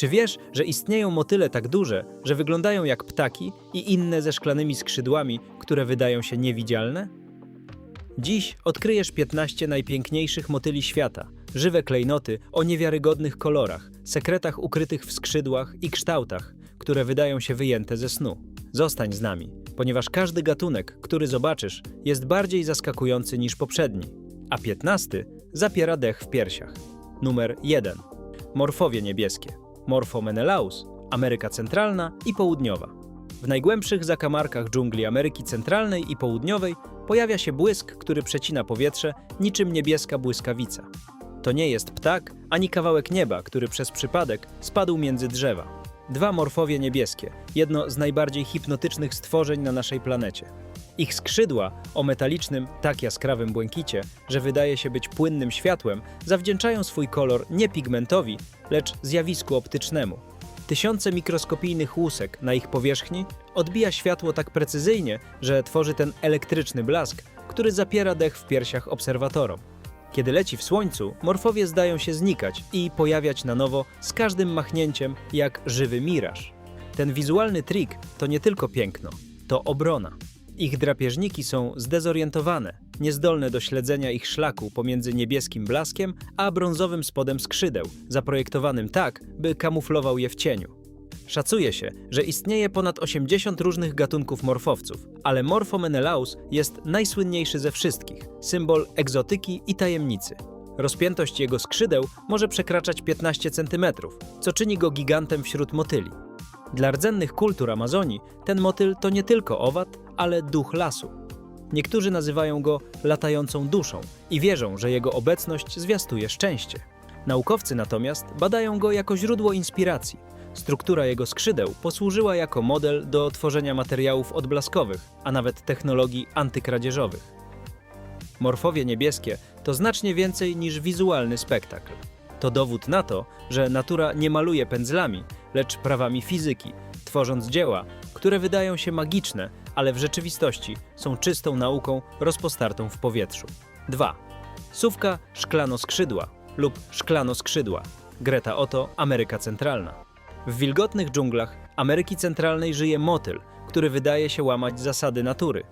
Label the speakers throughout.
Speaker 1: Czy wiesz, że istnieją motyle tak duże, że wyglądają jak ptaki i inne ze szklanymi skrzydłami, które wydają się niewidzialne? Dziś odkryjesz 15 najpiękniejszych motyli świata, żywe klejnoty o niewiarygodnych kolorach, sekretach ukrytych w skrzydłach i kształtach, które wydają się wyjęte ze snu. Zostań z nami, ponieważ każdy gatunek, który zobaczysz, jest bardziej zaskakujący niż poprzedni, a 15 zapiera dech w piersiach. Numer 1. Morfowie niebieskie. Morpho Menelaus, Ameryka Centralna i Południowa. W najgłębszych zakamarkach dżungli Ameryki Centralnej i Południowej pojawia się błysk, który przecina powietrze niczym niebieska błyskawica. To nie jest ptak ani kawałek nieba, który przez przypadek spadł między drzewa. Dwa morfowie niebieskie, jedno z najbardziej hipnotycznych stworzeń na naszej planecie. Ich skrzydła o metalicznym, tak jaskrawym błękicie, że wydaje się być płynnym światłem, zawdzięczają swój kolor nie pigmentowi, lecz zjawisku optycznemu. Tysiące mikroskopijnych łusek na ich powierzchni odbija światło tak precyzyjnie, że tworzy ten elektryczny blask, który zapiera dech w piersiach obserwatorom. Kiedy leci w słońcu, morfowie zdają się znikać i pojawiać na nowo z każdym machnięciem jak żywy miraż. Ten wizualny trik to nie tylko piękno, to obrona. Ich drapieżniki są zdezorientowane, niezdolne do śledzenia ich szlaku pomiędzy niebieskim blaskiem a brązowym spodem skrzydeł, zaprojektowanym tak, by kamuflował je w cieniu. Szacuje się, że istnieje ponad 80 różnych gatunków morfowców, ale Morpho menelaus jest najsłynniejszy ze wszystkich, symbol egzotyki i tajemnicy. Rozpiętość jego skrzydeł może przekraczać 15 cm, co czyni go gigantem wśród motyli. Dla rdzennych kultur Amazonii ten motyl to nie tylko owad, ale duch lasu. Niektórzy nazywają go latającą duszą i wierzą, że jego obecność zwiastuje szczęście. Naukowcy natomiast badają go jako źródło inspiracji. Struktura jego skrzydeł posłużyła jako model do tworzenia materiałów odblaskowych, a nawet technologii antykradzieżowych. Morfowie niebieskie to znacznie więcej niż wizualny spektakl. To dowód na to, że natura nie maluje pędzlami, lecz prawami fizyki, tworząc dzieła, które wydają się magiczne, ale w rzeczywistości są czystą nauką rozpostartą w powietrzu. 2. Sówka szklano-skrzydła lub szklano-skrzydła. Greta Oto, Ameryka Centralna. W wilgotnych dżunglach Ameryki Centralnej żyje motyl, który wydaje się łamać zasady natury.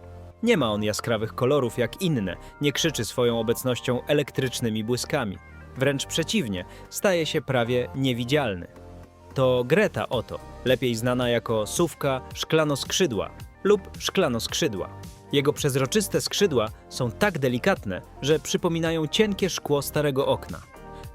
Speaker 1: Nie ma on jaskrawych kolorów jak inne, nie krzyczy swoją obecnością elektrycznymi błyskami. Wręcz przeciwnie, staje się prawie niewidzialny. To Greta Oto, lepiej znana jako sówka szklano-skrzydła lub szklano-skrzydła. Jego przezroczyste skrzydła są tak delikatne, że przypominają cienkie szkło starego okna.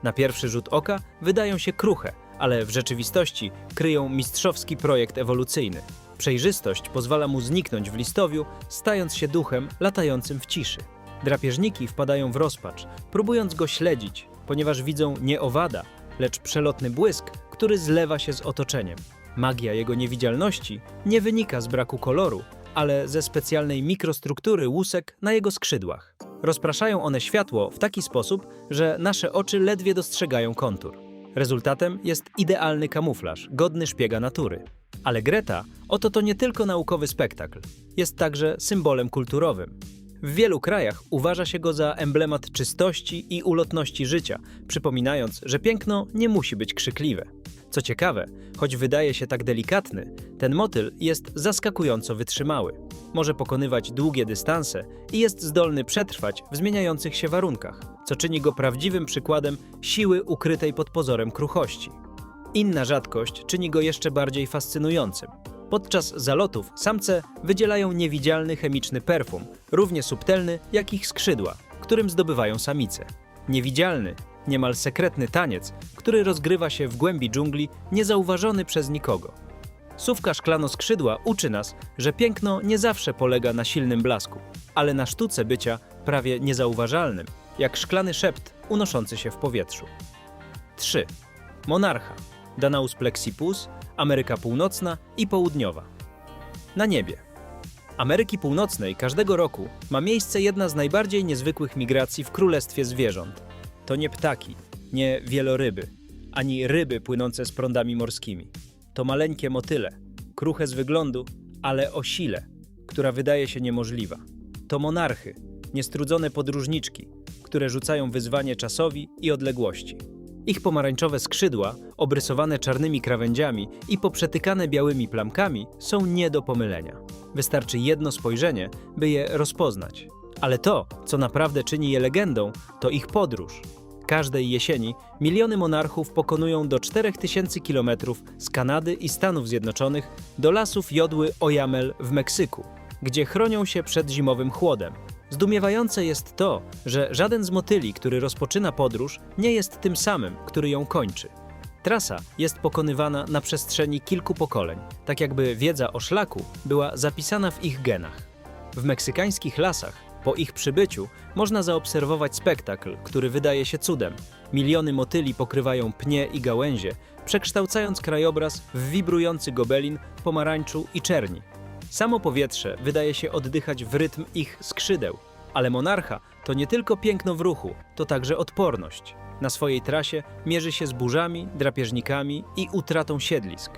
Speaker 1: Na pierwszy rzut oka wydają się kruche, ale w rzeczywistości kryją mistrzowski projekt ewolucyjny. Przejrzystość pozwala mu zniknąć w listowiu, stając się duchem latającym w ciszy. Drapieżniki wpadają w rozpacz, próbując go śledzić, ponieważ widzą nie owada, lecz przelotny błysk, który zlewa się z otoczeniem. Magia jego niewidzialności nie wynika z braku koloru, ale ze specjalnej mikrostruktury łusek na jego skrzydłach. Rozpraszają one światło w taki sposób, że nasze oczy ledwie dostrzegają kontur. Rezultatem jest idealny kamuflaż, godny szpiega natury. Ale Greta, oto to nie tylko naukowy spektakl, jest także symbolem kulturowym. W wielu krajach uważa się go za emblemat czystości i ulotności życia, przypominając, że piękno nie musi być krzykliwe. Co ciekawe, choć wydaje się tak delikatny, ten motyl jest zaskakująco wytrzymały. Może pokonywać długie dystanse i jest zdolny przetrwać w zmieniających się warunkach, co czyni go prawdziwym przykładem siły ukrytej pod pozorem kruchości. Inna rzadkość czyni go jeszcze bardziej fascynującym. Podczas zalotów samce wydzielają niewidzialny chemiczny perfum, równie subtelny jak ich skrzydła, którym zdobywają samice. Niewidzialny, niemal sekretny taniec, który rozgrywa się w głębi dżungli, niezauważony przez nikogo. Sówka szklano-skrzydła uczy nas, że piękno nie zawsze polega na silnym blasku, ale na sztuce bycia prawie niezauważalnym, jak szklany szept unoszący się w powietrzu. 3. Monarcha. Danaus plexipus, Ameryka Północna i Południowa. Na niebie. Ameryki Północnej każdego roku ma miejsce jedna z najbardziej niezwykłych migracji w królestwie zwierząt. To nie ptaki, nie wieloryby, ani ryby płynące z prądami morskimi. To maleńkie motyle, kruche z wyglądu, ale o sile, która wydaje się niemożliwa. To monarchy, niestrudzone podróżniczki, które rzucają wyzwanie czasowi i odległości. Ich pomarańczowe skrzydła, obrysowane czarnymi krawędziami i poprzetykane białymi plamkami, są nie do pomylenia. Wystarczy jedno spojrzenie, by je rozpoznać. Ale to, co naprawdę czyni je legendą, to ich podróż. Każdej jesieni miliony monarchów pokonują do 4000 km z Kanady i Stanów Zjednoczonych do lasów jodły Oyamel w Meksyku, gdzie chronią się przed zimowym chłodem. Zdumiewające jest to, że żaden z motyli, który rozpoczyna podróż, nie jest tym samym, który ją kończy. Trasa jest pokonywana na przestrzeni kilku pokoleń, tak jakby wiedza o szlaku była zapisana w ich genach. W meksykańskich lasach, po ich przybyciu, można zaobserwować spektakl, który wydaje się cudem. Miliony motyli pokrywają pnie i gałęzie, przekształcając krajobraz w wibrujący gobelin, pomarańczu i czerni. Samo powietrze wydaje się oddychać w rytm ich skrzydeł, ale monarcha to nie tylko piękno w ruchu, to także odporność. Na swojej trasie mierzy się z burzami, drapieżnikami i utratą siedlisk.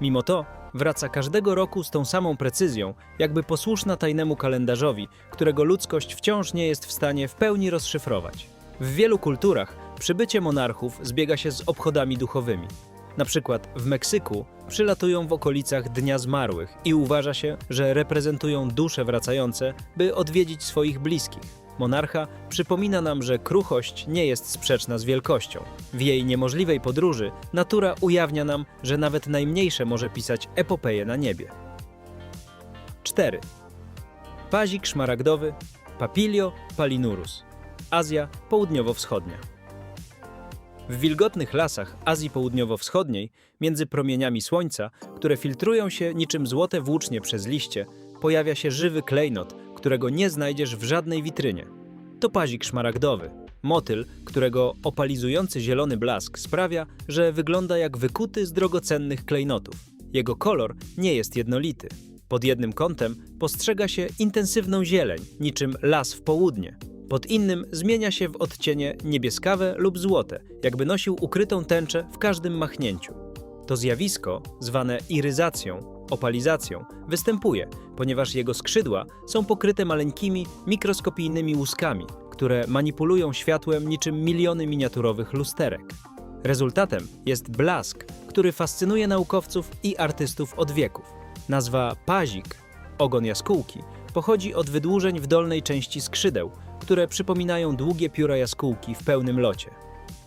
Speaker 1: Mimo to wraca każdego roku z tą samą precyzją, jakby posłuszna tajnemu kalendarzowi, którego ludzkość wciąż nie jest w stanie w pełni rozszyfrować. W wielu kulturach przybycie monarchów zbiega się z obchodami duchowymi. Na przykład w Meksyku przylatują w okolicach Dnia Zmarłych i uważa się, że reprezentują dusze wracające, by odwiedzić swoich bliskich. Monarcha przypomina nam, że kruchość nie jest sprzeczna z wielkością. W jej niemożliwej podróży natura ujawnia nam, że nawet najmniejsze może pisać epopeję na niebie. 4. Pazik szmaragdowy Papilio palinurus Azja Południowo-Wschodnia w wilgotnych lasach Azji Południowo-Wschodniej, między promieniami słońca, które filtrują się niczym złote włócznie przez liście, pojawia się żywy klejnot, którego nie znajdziesz w żadnej witrynie. To pazik szmaragdowy, motyl, którego opalizujący zielony blask sprawia, że wygląda jak wykuty z drogocennych klejnotów. Jego kolor nie jest jednolity. Pod jednym kątem postrzega się intensywną zieleń, niczym las w południe. Pod innym zmienia się w odcienie niebieskawe lub złote, jakby nosił ukrytą tęczę w każdym machnięciu. To zjawisko, zwane iryzacją, opalizacją, występuje, ponieważ jego skrzydła są pokryte maleńkimi, mikroskopijnymi łuskami, które manipulują światłem niczym miliony miniaturowych lusterek. Rezultatem jest blask, który fascynuje naukowców i artystów od wieków. Nazwa pazik, ogon jaskółki, pochodzi od wydłużeń w dolnej części skrzydeł, które przypominają długie pióra jaskółki w pełnym locie.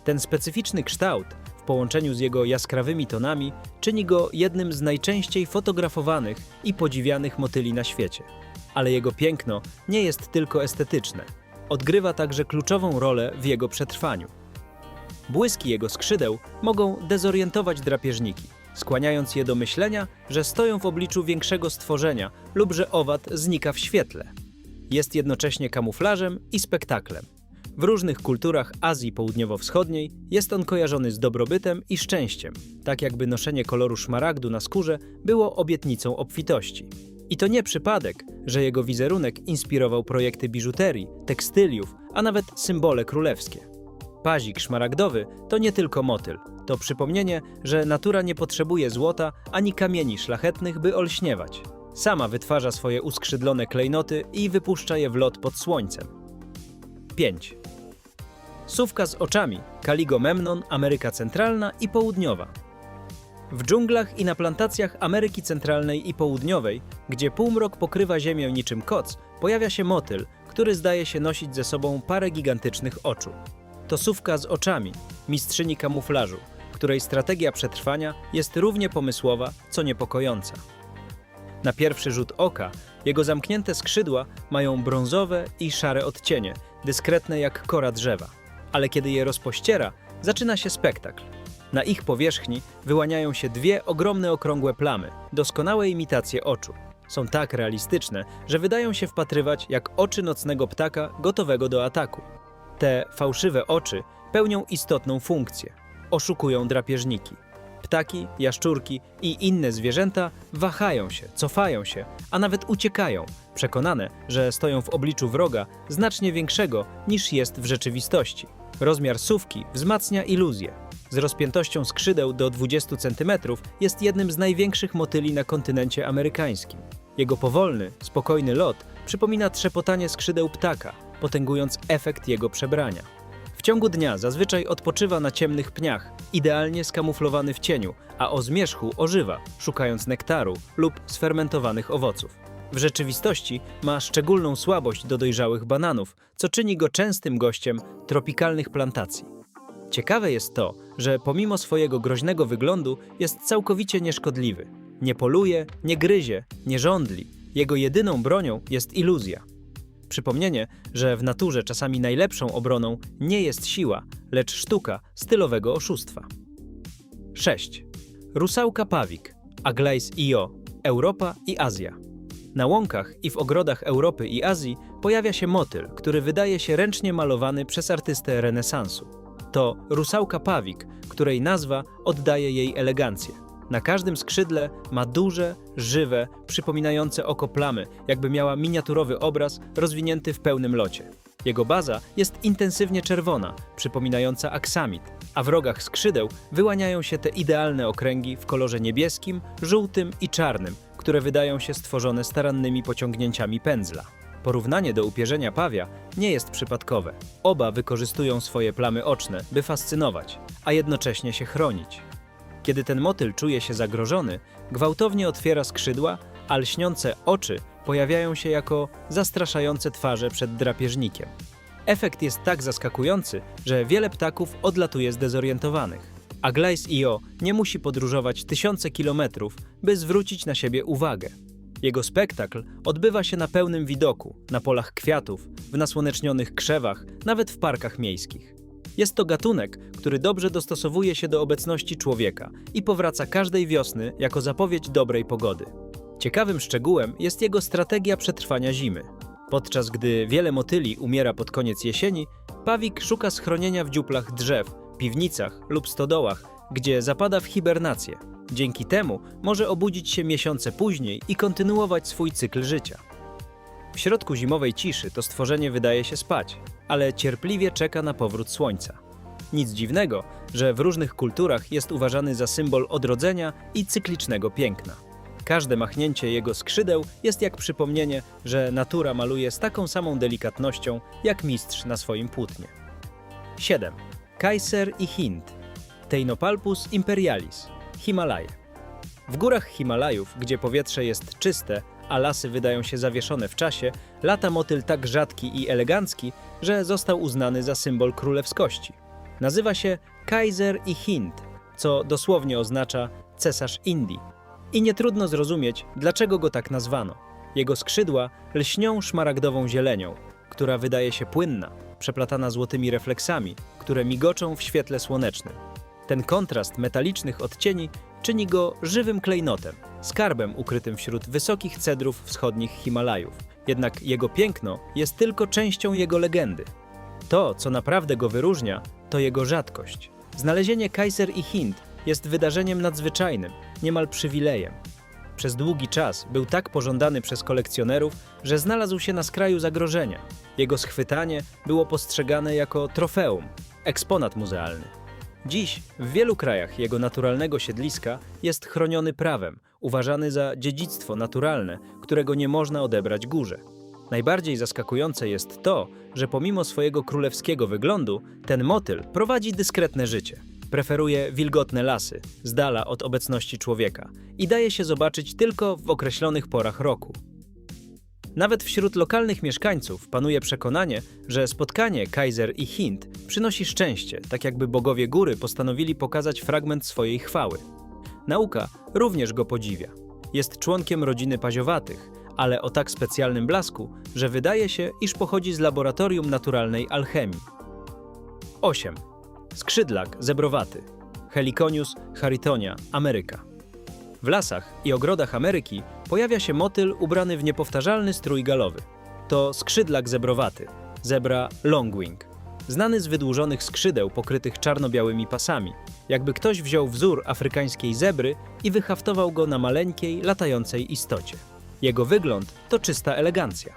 Speaker 1: Ten specyficzny kształt, w połączeniu z jego jaskrawymi tonami, czyni go jednym z najczęściej fotografowanych i podziwianych motyli na świecie. Ale jego piękno nie jest tylko estetyczne. Odgrywa także kluczową rolę w jego przetrwaniu. Błyski jego skrzydeł mogą dezorientować drapieżniki, skłaniając je do myślenia, że stoją w obliczu większego stworzenia lub że owad znika w świetle. Jest jednocześnie kamuflażem i spektaklem. W różnych kulturach Azji Południowo-Wschodniej jest on kojarzony z dobrobytem i szczęściem, tak jakby noszenie koloru szmaragdu na skórze było obietnicą obfitości. I to nie przypadek, że jego wizerunek inspirował projekty biżuterii, tekstyliów, a nawet symbole królewskie. Pazik szmaragdowy to nie tylko motyl, to przypomnienie, że natura nie potrzebuje złota ani kamieni szlachetnych, by olśniewać. Sama wytwarza swoje uskrzydlone klejnoty i wypuszcza je w lot pod słońcem. 5. Sówka z oczami Kaligomemnon, Ameryka Centralna i Południowa. W dżunglach i na plantacjach Ameryki Centralnej i Południowej, gdzie półmrok pokrywa ziemię niczym koc, pojawia się motyl, który zdaje się nosić ze sobą parę gigantycznych oczu. To sówka z oczami, mistrzyni kamuflażu, której strategia przetrwania jest równie pomysłowa, co niepokojąca. Na pierwszy rzut oka jego zamknięte skrzydła mają brązowe i szare odcienie, dyskretne jak kora drzewa. Ale kiedy je rozpościera, zaczyna się spektakl. Na ich powierzchni wyłaniają się dwie ogromne okrągłe plamy, doskonałe imitacje oczu. Są tak realistyczne, że wydają się wpatrywać jak oczy nocnego ptaka gotowego do ataku. Te fałszywe oczy pełnią istotną funkcję. Oszukują drapieżniki. Ptaki, jaszczurki i inne zwierzęta wahają się, cofają się, a nawet uciekają, przekonane, że stoją w obliczu wroga znacznie większego niż jest w rzeczywistości. Rozmiar sówki wzmacnia iluzję. Z rozpiętością skrzydeł do 20 cm jest jednym z największych motyli na kontynencie amerykańskim. Jego powolny, spokojny lot przypomina trzepotanie skrzydeł ptaka, potęgując efekt jego przebrania. W ciągu dnia zazwyczaj odpoczywa na ciemnych pniach, idealnie skamuflowany w cieniu, a o zmierzchu ożywa, szukając nektaru lub sfermentowanych owoców. W rzeczywistości ma szczególną słabość do dojrzałych bananów, co czyni go częstym gościem tropikalnych plantacji. Ciekawe jest to, że pomimo swojego groźnego wyglądu jest całkowicie nieszkodliwy. Nie poluje, nie gryzie, nie żądli. Jego jedyną bronią jest iluzja. Przypomnienie, że w naturze czasami najlepszą obroną nie jest siła, lecz sztuka stylowego oszustwa. 6. Rusałka pawik, Aglais io, Europa i Azja. Na łąkach i w ogrodach Europy i Azji pojawia się motyl, który wydaje się ręcznie malowany przez artystę renesansu. To rusałka pawik, której nazwa oddaje jej elegancję. Na każdym skrzydle ma duże, żywe, przypominające oko plamy, jakby miała miniaturowy obraz rozwinięty w pełnym locie. Jego baza jest intensywnie czerwona, przypominająca aksamit, a w rogach skrzydeł wyłaniają się te idealne okręgi w kolorze niebieskim, żółtym i czarnym, które wydają się stworzone starannymi pociągnięciami pędzla. Porównanie do upierzenia pawia nie jest przypadkowe. Oba wykorzystują swoje plamy oczne, by fascynować, a jednocześnie się chronić. Kiedy ten motyl czuje się zagrożony, gwałtownie otwiera skrzydła, a lśniące oczy pojawiają się jako zastraszające twarze przed drapieżnikiem. Efekt jest tak zaskakujący, że wiele ptaków odlatuje zdezorientowanych. A Glais Io nie musi podróżować tysiące kilometrów, by zwrócić na siebie uwagę. Jego spektakl odbywa się na pełnym widoku, na polach kwiatów, w nasłonecznionych krzewach, nawet w parkach miejskich. Jest to gatunek, który dobrze dostosowuje się do obecności człowieka i powraca każdej wiosny jako zapowiedź dobrej pogody. Ciekawym szczegółem jest jego strategia przetrwania zimy. Podczas gdy wiele motyli umiera pod koniec jesieni, pawik szuka schronienia w dziuplach drzew, piwnicach lub stodołach, gdzie zapada w hibernację. Dzięki temu może obudzić się miesiące później i kontynuować swój cykl życia. W środku zimowej ciszy to stworzenie wydaje się spać, ale cierpliwie czeka na powrót słońca. Nic dziwnego, że w różnych kulturach jest uważany za symbol odrodzenia i cyklicznego piękna. Każde machnięcie jego skrzydeł jest jak przypomnienie, że natura maluje z taką samą delikatnością jak mistrz na swoim płótnie. 7. Kaiser i Hind. Teinopalpus imperialis. Himalaje. W górach Himalajów, gdzie powietrze jest czyste, a lasy wydają się zawieszone w czasie, lata motyl tak rzadki i elegancki, że został uznany za symbol królewskości. Nazywa się Kaiser i Hind, co dosłownie oznacza cesarz Indii. I nie trudno zrozumieć, dlaczego go tak nazwano. Jego skrzydła lśnią szmaragdową zielenią, która wydaje się płynna, przeplatana złotymi refleksami, które migoczą w świetle słonecznym. Ten kontrast metalicznych odcieni czyni go żywym klejnotem, skarbem ukrytym wśród wysokich cedrów wschodnich Himalajów. Jednak jego piękno jest tylko częścią jego legendy. To, co naprawdę go wyróżnia, to jego rzadkość. Znalezienie Kaiser i Hind jest wydarzeniem nadzwyczajnym, niemal przywilejem. Przez długi czas był tak pożądany przez kolekcjonerów, że znalazł się na skraju zagrożenia. Jego schwytanie było postrzegane jako trofeum, eksponat muzealny. Dziś w wielu krajach jego naturalnego siedliska jest chroniony prawem, uważany za dziedzictwo naturalne, którego nie można odebrać górze. Najbardziej zaskakujące jest to, że pomimo swojego królewskiego wyglądu, ten motyl prowadzi dyskretne życie. Preferuje wilgotne lasy, z dala od obecności człowieka i daje się zobaczyć tylko w określonych porach roku. Nawet wśród lokalnych mieszkańców panuje przekonanie, że spotkanie Kaiser i Hind przynosi szczęście, tak jakby bogowie góry postanowili pokazać fragment swojej chwały. Nauka również go podziwia. Jest członkiem rodziny paziowatych, ale o tak specjalnym blasku, że wydaje się, iż pochodzi z laboratorium naturalnej alchemii. 8. Skrzydlak zebrowaty. Heliconius haritonia, Ameryka. W lasach i ogrodach Ameryki pojawia się motyl ubrany w niepowtarzalny strój galowy. To skrzydlak zebrowaty, zebra longwing, znany z wydłużonych skrzydeł pokrytych czarno-białymi pasami, jakby ktoś wziął wzór afrykańskiej zebry i wyhaftował go na maleńkiej, latającej istocie. Jego wygląd to czysta elegancja.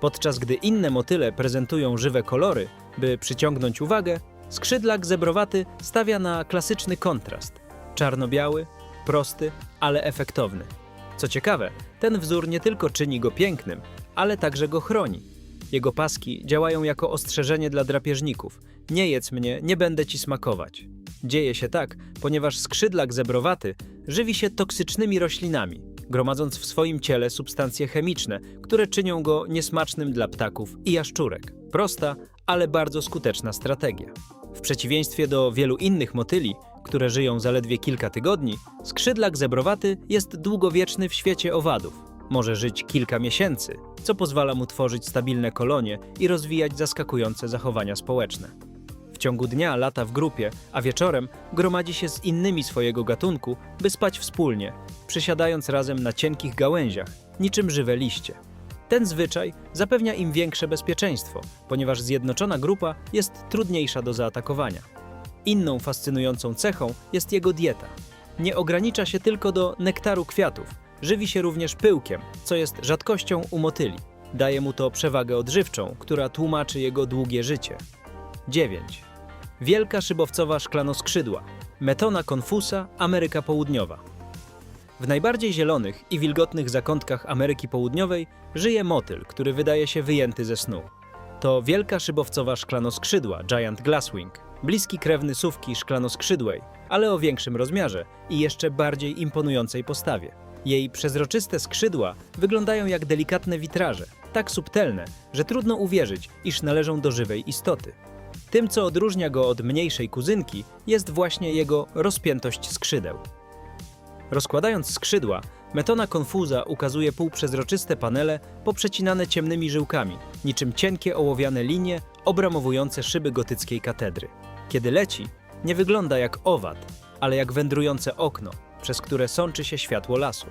Speaker 1: Podczas gdy inne motyle prezentują żywe kolory, by przyciągnąć uwagę, skrzydlak zebrowaty stawia na klasyczny kontrast. Czarno-biały, prosty, ale efektowny. Co ciekawe, ten wzór nie tylko czyni go pięknym, ale także go chroni. Jego paski działają jako ostrzeżenie dla drapieżników. Nie jedz mnie, nie będę ci smakować. Dzieje się tak, ponieważ skrzydlak zebrowaty żywi się toksycznymi roślinami, gromadząc w swoim ciele substancje chemiczne, które czynią go niesmacznym dla ptaków i jaszczurek. Prosta, ale bardzo skuteczna strategia. W przeciwieństwie do wielu innych motyli, które żyją zaledwie kilka tygodni, skrzydlak zebrowaty jest długowieczny w świecie owadów. Może żyć kilka miesięcy, co pozwala mu tworzyć stabilne kolonie i rozwijać zaskakujące zachowania społeczne. W ciągu dnia lata w grupie, a wieczorem gromadzi się z innymi swojego gatunku, by spać wspólnie, przysiadając razem na cienkich gałęziach, niczym żywe liście. Ten zwyczaj zapewnia im większe bezpieczeństwo, ponieważ zjednoczona grupa jest trudniejsza do zaatakowania. Inną fascynującą cechą jest jego dieta. Nie ogranicza się tylko do nektaru kwiatów, żywi się również pyłkiem, co jest rzadkością u motyli. Daje mu to przewagę odżywczą, która tłumaczy jego długie życie. 9. Wielka szybowcowa szklanoskrzydła. Metona confusa, Ameryka Południowa. W najbardziej zielonych i wilgotnych zakątkach Ameryki Południowej żyje motyl, który wydaje się wyjęty ze snu. To wielka szybowcowa szklanoskrzydła, Giant Glasswing, bliski krewny sówki szklanoskrzydłej, ale o większym rozmiarze i jeszcze bardziej imponującej postawie. Jej przezroczyste skrzydła wyglądają jak delikatne witraże, tak subtelne, że trudno uwierzyć, iż należą do żywej istoty. Tym, co odróżnia go od mniejszej kuzynki, jest właśnie jego rozpiętość skrzydeł. Rozkładając skrzydła, metona konfuza ukazuje półprzezroczyste panele poprzecinane ciemnymi żyłkami, niczym cienkie ołowiane linie obramowujące szyby gotyckiej katedry. Kiedy leci, nie wygląda jak owad, ale jak wędrujące okno, przez które sączy się światło lasu.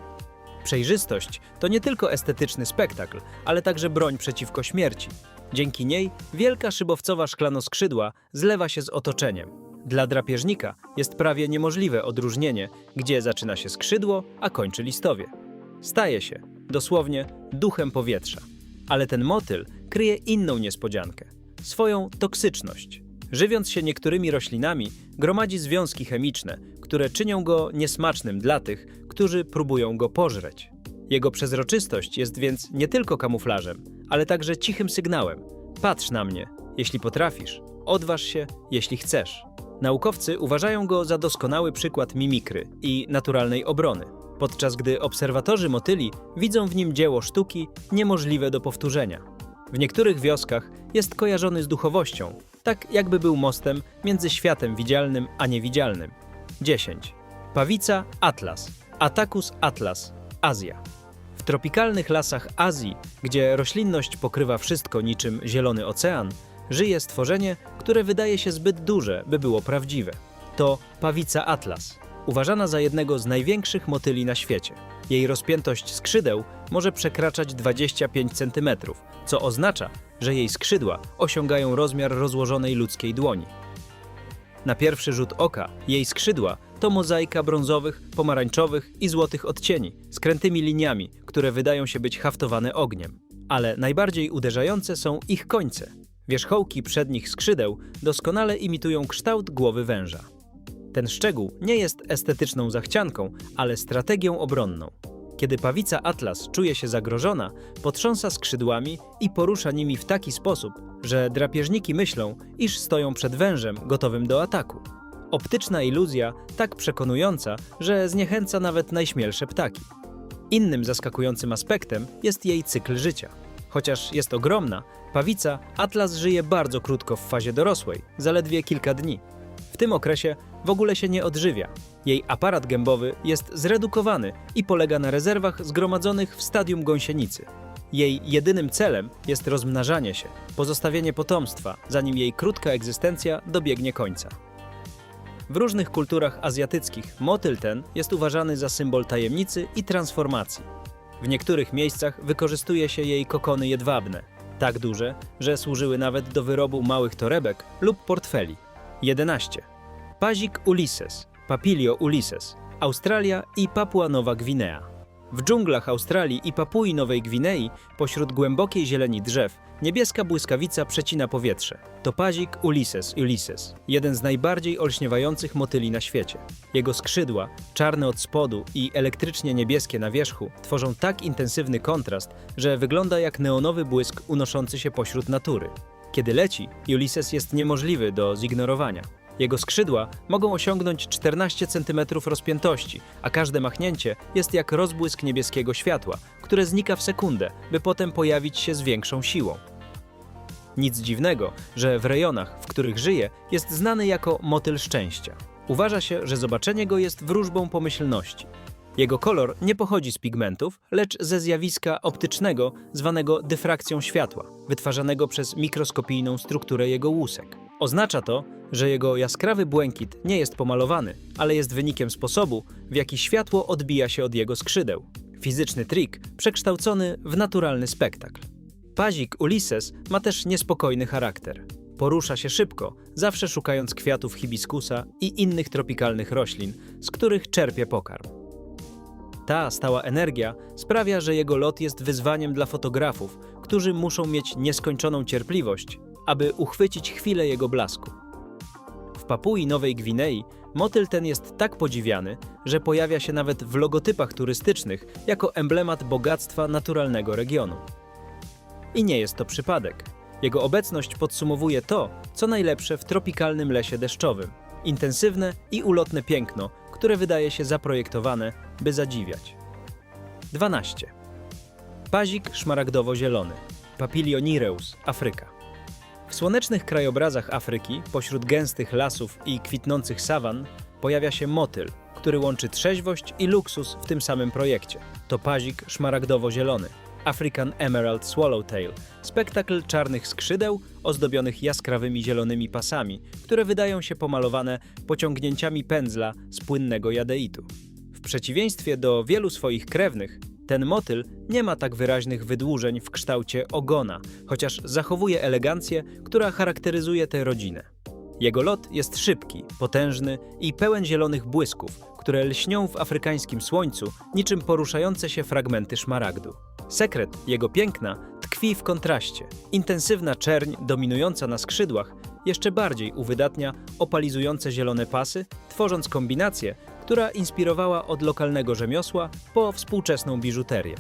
Speaker 1: Przejrzystość to nie tylko estetyczny spektakl, ale także broń przeciwko śmierci. Dzięki niej wielka szybowcowa szklanoskrzydła zlewa się z otoczeniem. Dla drapieżnika jest prawie niemożliwe odróżnienie, gdzie zaczyna się skrzydło, a kończy listowie. Staje się, dosłownie, duchem powietrza. Ale ten motyl kryje inną niespodziankę swoją toksyczność. Żywiąc się niektórymi roślinami, gromadzi związki chemiczne, które czynią go niesmacznym dla tych, którzy próbują go pożreć. Jego przezroczystość jest więc nie tylko kamuflażem, ale także cichym sygnałem: patrz na mnie, jeśli potrafisz, odważ się, jeśli chcesz. Naukowcy uważają go za doskonały przykład mimikry i naturalnej obrony, podczas gdy obserwatorzy motyli widzą w nim dzieło sztuki niemożliwe do powtórzenia. W niektórych wioskach jest kojarzony z duchowością, tak jakby był mostem między światem widzialnym a niewidzialnym. 10. Pawica Atlas, Atacus atlas, Azja. W tropikalnych lasach Azji, gdzie roślinność pokrywa wszystko niczym zielony ocean, żyje stworzenie, które wydaje się zbyt duże, by było prawdziwe. To pawica atlas, uważana za jednego z największych motyli na świecie. Jej rozpiętość skrzydeł może przekraczać 25 cm, co oznacza, że jej skrzydła osiągają rozmiar rozłożonej ludzkiej dłoni. Na pierwszy rzut oka jej skrzydła to mozaika brązowych, pomarańczowych i złotych odcieni z krętymi liniami, które wydają się być haftowane ogniem. Ale najbardziej uderzające są ich końce. Wierzchołki przednich skrzydeł doskonale imitują kształt głowy węża. Ten szczegół nie jest estetyczną zachcianką, ale strategią obronną. Kiedy pawica Atlas czuje się zagrożona, potrząsa skrzydłami i porusza nimi w taki sposób, że drapieżniki myślą, iż stoją przed wężem gotowym do ataku. Optyczna iluzja tak przekonująca, że zniechęca nawet najśmielsze ptaki. Innym zaskakującym aspektem jest jej cykl życia. Chociaż jest ogromna, pawica Atlas żyje bardzo krótko w fazie dorosłej, zaledwie kilka dni. Tym okresie w ogóle się nie odżywia. Jej aparat gębowy jest zredukowany i polega na rezerwach zgromadzonych w stadium gąsienicy. Jej jedynym celem jest rozmnażanie się, pozostawienie potomstwa, zanim jej krótka egzystencja dobiegnie końca. W różnych kulturach azjatyckich motyl ten jest uważany za symbol tajemnicy i transformacji. W niektórych miejscach wykorzystuje się jej kokony jedwabne, tak duże, że służyły nawet do wyrobu małych torebek lub portfeli. 11. Pazik Ulysses, Papilio Ulysses, Australia i Papua Nowa Gwinea. W dżunglach Australii i Papui Nowej Gwinei, pośród głębokiej zieleni drzew, niebieska błyskawica przecina powietrze. To pazik Ulysses Ulysses, jeden z najbardziej olśniewających motyli na świecie. Jego skrzydła, czarne od spodu i elektrycznie niebieskie na wierzchu, tworzą tak intensywny kontrast, że wygląda jak neonowy błysk unoszący się pośród natury. Kiedy leci, Ulysses jest niemożliwy do zignorowania. Jego skrzydła mogą osiągnąć 14 cm rozpiętości, a każde machnięcie jest jak rozbłysk niebieskiego światła, które znika w sekundę, by potem pojawić się z większą siłą. Nic dziwnego, że w rejonach, w których żyje, jest znany jako motyl szczęścia. Uważa się, że zobaczenie go jest wróżbą pomyślności. Jego kolor nie pochodzi z pigmentów, lecz ze zjawiska optycznego zwanego dyfrakcją światła, wytwarzanego przez mikroskopijną strukturę jego łusek. Oznacza to, że jego jaskrawy błękit nie jest pomalowany, ale jest wynikiem sposobu, w jaki światło odbija się od jego skrzydeł. Fizyczny trik przekształcony w naturalny spektakl. Pazik Ulysses ma też niespokojny charakter. Porusza się szybko, zawsze szukając kwiatów hibiskusa i innych tropikalnych roślin, z których czerpie pokarm. Ta stała energia sprawia, że jego lot jest wyzwaniem dla fotografów, którzy muszą mieć nieskończoną cierpliwość, aby uchwycić chwilę jego blasku. W Papui Nowej Gwinei motyl ten jest tak podziwiany, że pojawia się nawet w logotypach turystycznych jako emblemat bogactwa naturalnego regionu. I nie jest to przypadek. Jego obecność podsumowuje to, co najlepsze w tropikalnym lesie deszczowym intensywne i ulotne piękno, które wydaje się zaprojektowane, by zadziwiać. 12. Pazik szmaragdowo-zielony. Papilionireus, Afryka. W słonecznych krajobrazach Afryki, pośród gęstych lasów i kwitnących sawan, pojawia się motyl, który łączy trzeźwość i luksus w tym samym projekcie. To pazik szmaragdowo-zielony, African Emerald Swallowtail, spektakl czarnych skrzydeł ozdobionych jaskrawymi zielonymi pasami, które wydają się pomalowane pociągnięciami pędzla z płynnego jadeitu. W przeciwieństwie do wielu swoich krewnych, ten motyl nie ma tak wyraźnych wydłużeń w kształcie ogona, chociaż zachowuje elegancję, która charakteryzuje tę rodzinę. Jego lot jest szybki, potężny i pełen zielonych błysków, które lśnią w afrykańskim słońcu niczym poruszające się fragmenty szmaragdu. Sekret jego piękna tkwi w kontraście. Intensywna czerń dominująca na skrzydłach jeszcze bardziej uwydatnia opalizujące zielone pasy, tworząc kombinację, która inspirowała od lokalnego rzemiosła po współczesną biżuterię.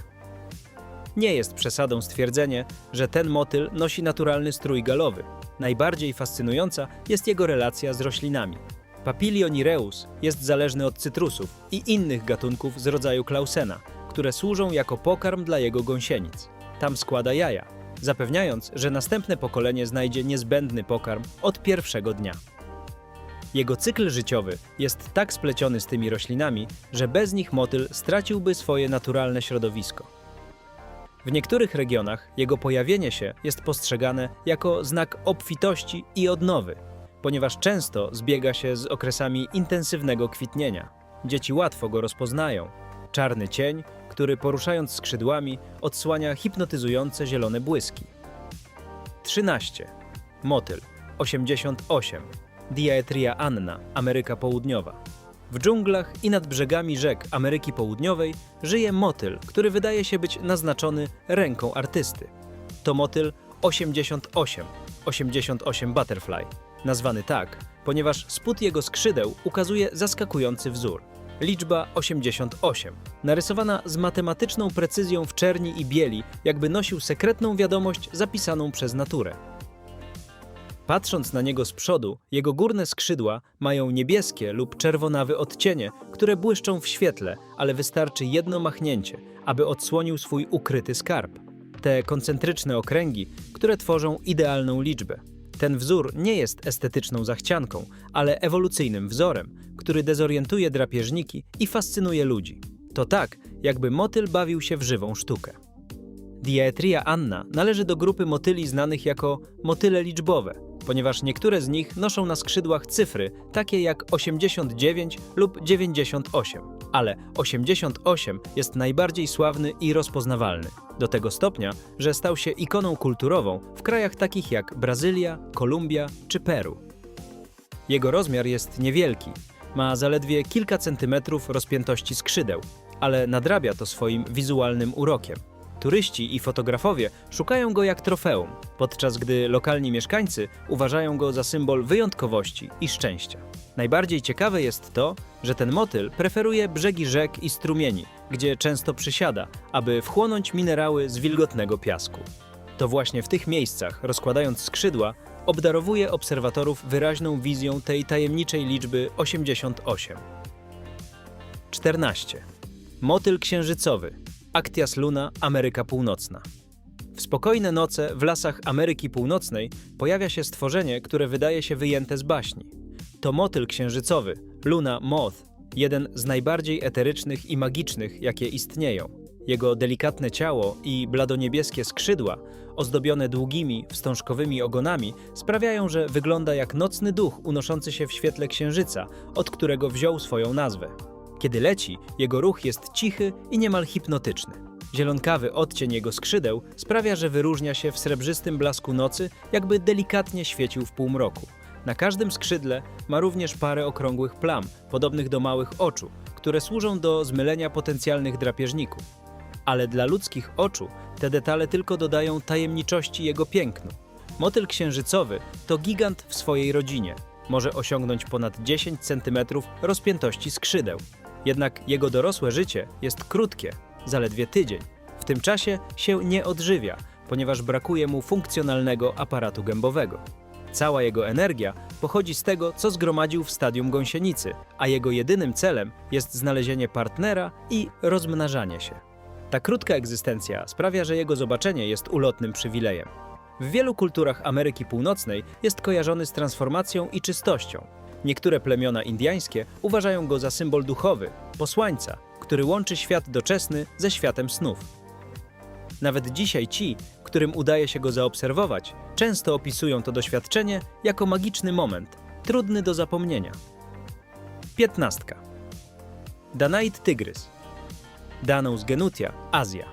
Speaker 1: Nie jest przesadą stwierdzenie, że ten motyl nosi naturalny strój galowy. Najbardziej fascynująca jest jego relacja z roślinami. Papilionireus jest zależny od cytrusów i innych gatunków z rodzaju klausena, które służą jako pokarm dla jego gąsienic. Tam składa jaja, zapewniając, że następne pokolenie znajdzie niezbędny pokarm od pierwszego dnia. Jego cykl życiowy jest tak spleciony z tymi roślinami, że bez nich motyl straciłby swoje naturalne środowisko. W niektórych regionach jego pojawienie się jest postrzegane jako znak obfitości i odnowy, ponieważ często zbiega się z okresami intensywnego kwitnienia. Dzieci łatwo go rozpoznają. Czarny cień, który poruszając skrzydłami odsłania hipnotyzujące zielone błyski. 13. Motyl 88. Diaetria anna, Ameryka Południowa. W dżunglach i nad brzegami rzek Ameryki Południowej żyje motyl, który wydaje się być naznaczony ręką artysty. To motyl 88, 88 butterfly, nazwany tak, ponieważ spód jego skrzydeł ukazuje zaskakujący wzór. Liczba 88, narysowana z matematyczną precyzją w czerni i bieli, jakby nosił sekretną wiadomość zapisaną przez naturę. Patrząc na niego z przodu, jego górne skrzydła mają niebieskie lub czerwonawe odcienie, które błyszczą w świetle, ale wystarczy jedno machnięcie, aby odsłonił swój ukryty skarb. Te koncentryczne okręgi, które tworzą idealną liczbę. Ten wzór nie jest estetyczną zachcianką, ale ewolucyjnym wzorem, który dezorientuje drapieżniki i fascynuje ludzi. To tak, jakby motyl bawił się w żywą sztukę. Diaetria anna należy do grupy motyli znanych jako motyle liczbowe, ponieważ niektóre z nich noszą na skrzydłach cyfry takie jak 89 lub 98, ale 88 jest najbardziej sławny i rozpoznawalny, do tego stopnia, że stał się ikoną kulturową w krajach takich jak Brazylia, Kolumbia czy Peru. Jego rozmiar jest niewielki, ma zaledwie kilka centymetrów rozpiętości skrzydeł, ale nadrabia to swoim wizualnym urokiem. Turyści i fotografowie szukają go jak trofeum, podczas gdy lokalni mieszkańcy uważają go za symbol wyjątkowości i szczęścia. Najbardziej ciekawe jest to, że ten motyl preferuje brzegi rzek i strumieni, gdzie często przysiada, aby wchłonąć minerały z wilgotnego piasku. To właśnie w tych miejscach, rozkładając skrzydła, obdarowuje obserwatorów wyraźną wizją tej tajemniczej liczby 88. 14. Motyl księżycowy. Actias luna, Ameryka Północna. W spokojne noce w lasach Ameryki Północnej pojawia się stworzenie, które wydaje się wyjęte z baśni. To motyl księżycowy, Luna Moth, jeden z najbardziej eterycznych i magicznych, jakie istnieją. Jego delikatne ciało i bladoniebieskie skrzydła, ozdobione długimi, wstążkowymi ogonami, sprawiają, że wygląda jak nocny duch unoszący się w świetle księżyca, od którego wziął swoją nazwę. Kiedy leci, jego ruch jest cichy i niemal hipnotyczny. Zielonkawy odcień jego skrzydeł sprawia, że wyróżnia się w srebrzystym blasku nocy, jakby delikatnie świecił w półmroku. Na każdym skrzydle ma również parę okrągłych plam, podobnych do małych oczu, które służą do zmylenia potencjalnych drapieżników. Ale dla ludzkich oczu te detale tylko dodają tajemniczości jego pięknu. Motyl księżycowy to gigant w swojej rodzinie. Może osiągnąć ponad 10 cm rozpiętości skrzydeł. Jednak jego dorosłe życie jest krótkie, zaledwie tydzień. W tym czasie się nie odżywia, ponieważ brakuje mu funkcjonalnego aparatu gębowego. Cała jego energia pochodzi z tego, co zgromadził w stadium gąsienicy, a jego jedynym celem jest znalezienie partnera i rozmnażanie się. Ta krótka egzystencja sprawia, że jego zobaczenie jest ulotnym przywilejem. W wielu kulturach Ameryki Północnej jest kojarzony z transformacją i czystością. Niektóre plemiona indyjskie uważają go za symbol duchowy, posłańca, który łączy świat doczesny ze światem snów. Nawet dzisiaj ci, którym udaje się go zaobserwować, często opisują to doświadczenie jako magiczny moment, trudny do zapomnienia. 15. Danait tygrys. Danaus genutia, Azja.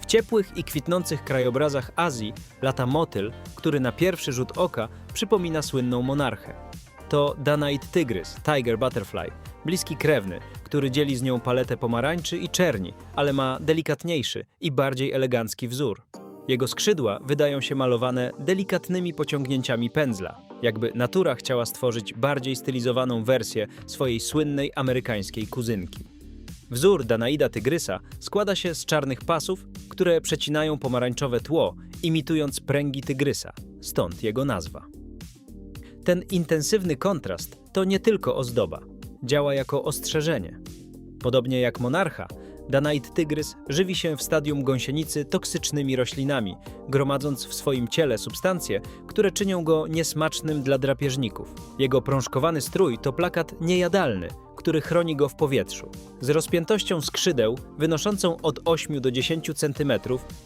Speaker 1: W ciepłych i kwitnących krajobrazach Azji lata motyl, który na pierwszy rzut oka przypomina słynną monarchę. To Danait tygrys, tiger butterfly, bliski krewny, który dzieli z nią paletę pomarańczy i czerni, ale ma delikatniejszy i bardziej elegancki wzór. Jego skrzydła wydają się malowane delikatnymi pociągnięciami pędzla, jakby natura chciała stworzyć bardziej stylizowaną wersję swojej słynnej amerykańskiej kuzynki. Wzór Danaida tygrysa składa się z czarnych pasów, które przecinają pomarańczowe tło, imitując pręgi tygrysa, stąd jego nazwa. Ten intensywny kontrast to nie tylko ozdoba, działa jako ostrzeżenie. Podobnie jak monarcha, Danait tygrys żywi się w stadium gąsienicy toksycznymi roślinami, gromadząc w swoim ciele substancje, które czynią go niesmacznym dla drapieżników. Jego prążkowany strój to plakat niejadalny, który chroni go w powietrzu. Z rozpiętością skrzydeł, wynoszącą od 8 do 10 cm,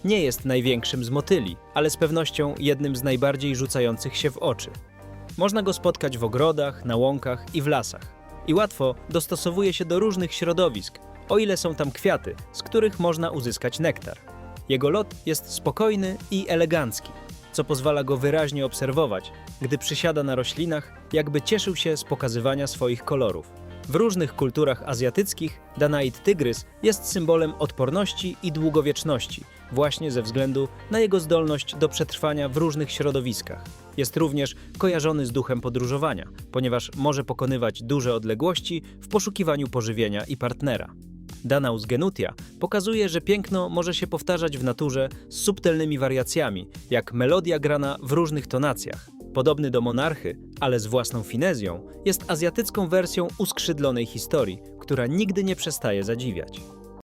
Speaker 1: nie jest największym z motyli, ale z pewnością jednym z najbardziej rzucających się w oczy. Można go spotkać w ogrodach, na łąkach i w lasach. I łatwo dostosowuje się do różnych środowisk, o ile są tam kwiaty, z których można uzyskać nektar. Jego lot jest spokojny i elegancki, co pozwala go wyraźnie obserwować, gdy przysiada na roślinach, jakby cieszył się z pokazywania swoich kolorów. W różnych kulturach azjatyckich Danait tygrys jest symbolem odporności i długowieczności, właśnie ze względu na jego zdolność do przetrwania w różnych środowiskach. Jest również kojarzony z duchem podróżowania, ponieważ może pokonywać duże odległości w poszukiwaniu pożywienia i partnera. Danaus genutia pokazuje, że piękno może się powtarzać w naturze z subtelnymi wariacjami, jak melodia grana w różnych tonacjach. Podobny do monarchy, ale z własną finezją, jest azjatycką wersją uskrzydlonej historii, która nigdy nie przestaje zadziwiać.